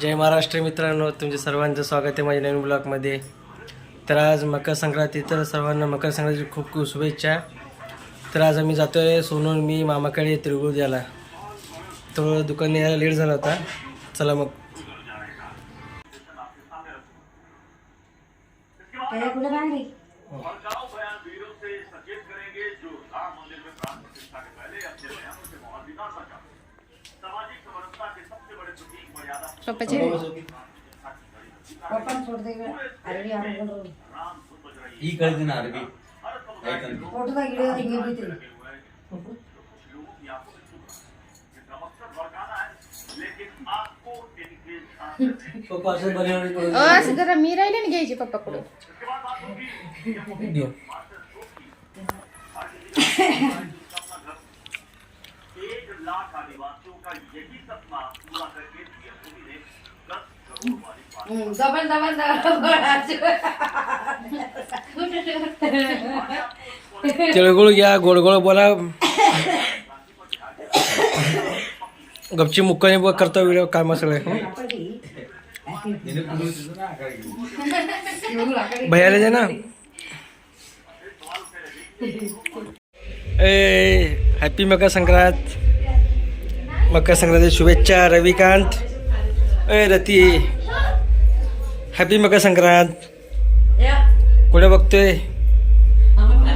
जय महाराष्ट्र मित्रांनो तुमच्या सर्वांचं स्वागत आहे माझ्या नवीन ब्लॉगमध्ये. तर आज मकर संक्रांती तर सर्वांना मकर संक्रांतीची खूप खूप शुभेच्छा. तर आज आम्ही जातो आहे सोनून मी मामाकडे तिळगुळ द्यायला. तो दुकान यायला लेट झाला होता. चला मग. कुठे पप्पा सोड दे अरे आम्ही ಈ ಕಳ್ದಿನ ಅರ್ಬಿ ಐತಂತ ಫೋಟೋದಾಗ ಹಿಡಿಯೋದು ಹಿಂಗೆ ಬಿಡ್ತೀರಿ लाख आदिवासियों का यही सपना पूरा करके ने दस करोड़ वाली तिळगुळ घ्या गोडगोळ बोला. गपची मुक्काने करता व्हिडिओ काय मसाला भैयाला जा ना. ए हॅपी मकर संक्रांत. मकर संक्रांती शुभेच्छा रविकांत. अय रती. हॅपी मकर संक्रांत. कुठे बघतोय?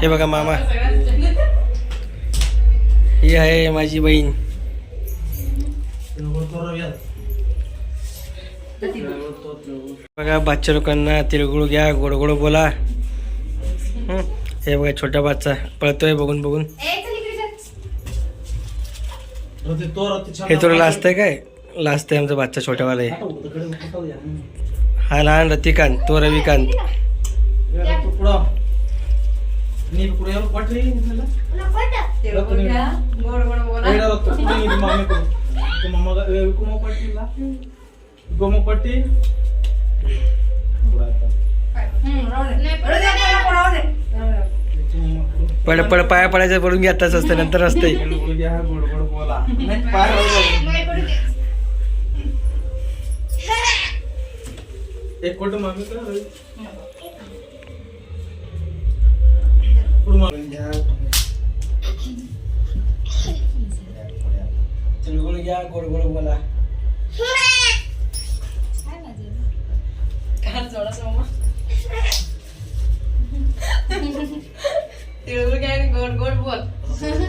हे बघा मामा. ही आहे माझी बहीण. बघा बादच्या लोकांना तिळगुळ घ्या गोड गोड बोला. हे? बघा छोटा बादचा पळतोय बघून बघून. हे थोडं लास्ट आहे काय? लास्ट आहे आमचा बाच्चा छोटावाला आहे हा लहान रतिकांत तो रविकांत. गोड गोड बोला पड पड पाया पडायचं पडून घ्या आताच असते नंतर असते एक कोट मामी का तिळगुळ घ्या गोड गोड बोला. तिळगुळ घ्या आणि गोड गोड बोल हं.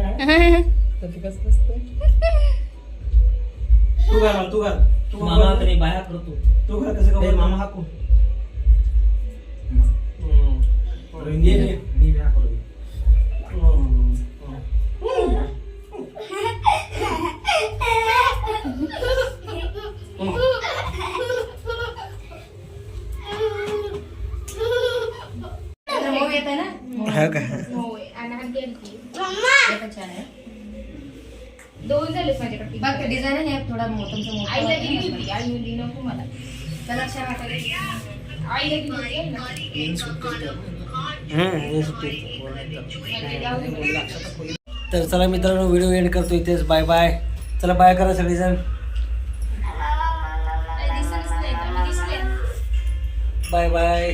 बोला तू घाल मला, तू घाल तू मामा घाल. तरी बाहेर करतो तू घाल कसं का मामा हाकू मी मी बाहेर करतो मूवी येते ना हा का होय आणि केलती. ते पण छान आहे दोन झाले माझ्याकडे बघ ते डिझाईन आहे ना, थोडा मो- तुमचं मोठं आईला वाटतं दिली ना. होती आई म्हणली नको मला त्याला छान वाटतं. आईला दिली होती ना. हम्म, सुट्टी. जाऊ दे. तर चला मित्रांनो व्हिडिओ एंड करतो इथेच बाय बाय चला बाय करा सगळेजण दिसलंच नाही, दिसले. Bye bye